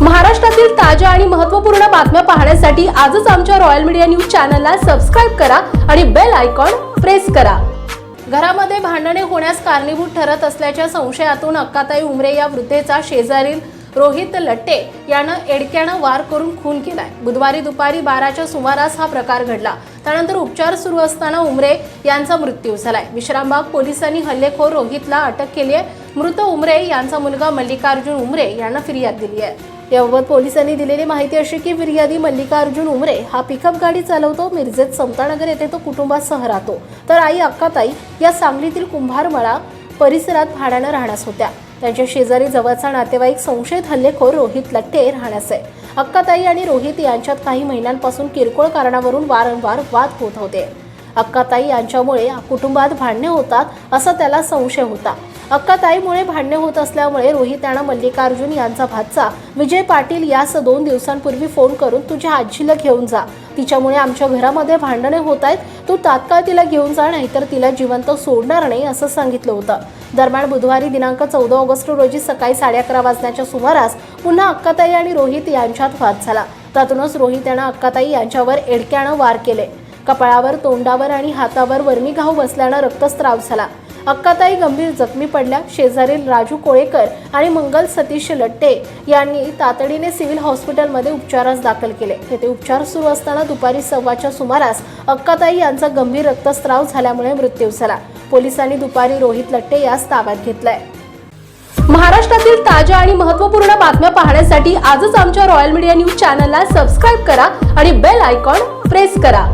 महाराष्ट्रातील ताज्या आणि महत्त्वपूर्ण बातम्या पाहण्यासाठी आजच आमच्या रॉयल मीडिया न्यूज चॅनलला सबस्क्राईब करा आणि बेल आयकॉन प्रेस करा. घरामध्ये भांडणे होण्यास कारणीभूत ठरत असल्याच्या संशयातून अक्काताई उमरे या वृद्धेचा शेजारील रोहित लट्टे यानं एडक्यानं वार करून खून केलाय. बुधवारी दुपारी बाराच्या सुमारास हा प्रकार घडला. त्यानंतर उपचार सुरू असताना उमरे यांचा मृत्यू झालाय. विश्रामबाग पोलिसांनी हल्लेखोर रोहितला अटक केली आहे मृत उमरे यांचा मुलगा मल्लिकार्जुन उमरे यांना फिर्याद दिली आहे याबाबत पोलिसांनी दिलेली माहिती अशी की फिर्यादी मल्लिकार्जुन उमरे हा पिकअप गाडी चालवतो मिरजेत समतानगर येथे तो कुटुंबासह राहतो तर आई अक्काताई या सांगलीतील कुंभारमळा परिसरात भाड्यानं राहण्यास होत्या. त्यांच्या शेजारी जवळचा नातेवाईक संशयित हल्लेखोर रोहित लट्टे राहण्यास आहे. अक्काताई आणि रोहित यांच्यात काही महिन्यांपासून किरकोळ कारणावरून वारंवार वाद होत होते. अक्काताई यांच्यामुळे कुटुंबात भांडणे होतात असा त्याला संशय होता. अक्काताईमुळे भांडणे होत असल्यामुळे रोहित यानं मल्लिकार्जुन यांचा भाचा. विजय पाटील यास दोन दिवसांपूर्वी फोन करून तुझ्या आजीला घेऊन जा. तिच्यामुळे आमच्या घरामध्ये भांडणे होत आहेत. तू तात्काळ तिला घेऊन जा नाहीतर तिला जिवंत सोडणार नाही असं सांगितलं होतं. दरम्यान बुधवारी दिनांक चौदा ऑगस्ट रोजी सकाळी साडे अकरा वाजण्याच्या सुमारास पुन्हा अक्काताई आणि रोहित यांच्यात वाद झाला. त्यातूनच रोहित यानं अक्काताई यांच्यावर एडक्यानं वार केले. कपाळावर तोंडावर आणि हातावर वर्मी घाव बसल्यानं रक्तस्राव झाला. अक्काताई गंभीर जखमी पडल्या. शेजारील राजू कोळेकर आणि मंगल सतीश लट्टे यांनी तातडीने सिव्हिल हॉस्पिटलमध्ये उपचारास दाखल केले. तेथे उपचार सुरू असताना दुपारी सव्वाच्या सुमारास अक्काताई यांचा गंभीर रक्तस्राव झाल्यामुळे मृत्यू झाला. पोलिसांनी दुपारी रोहित लट्टे यास ताब्यात घेतलंय. महाराष्ट्रातील ताज्या आणि महत्त्वपूर्ण बातम्या पाहण्यासाठी आजच आमच्या रॉयल मीडिया न्यूज चॅनलला सबस्क्राईब करा आणि बेल आयकॉन प्रेस करा.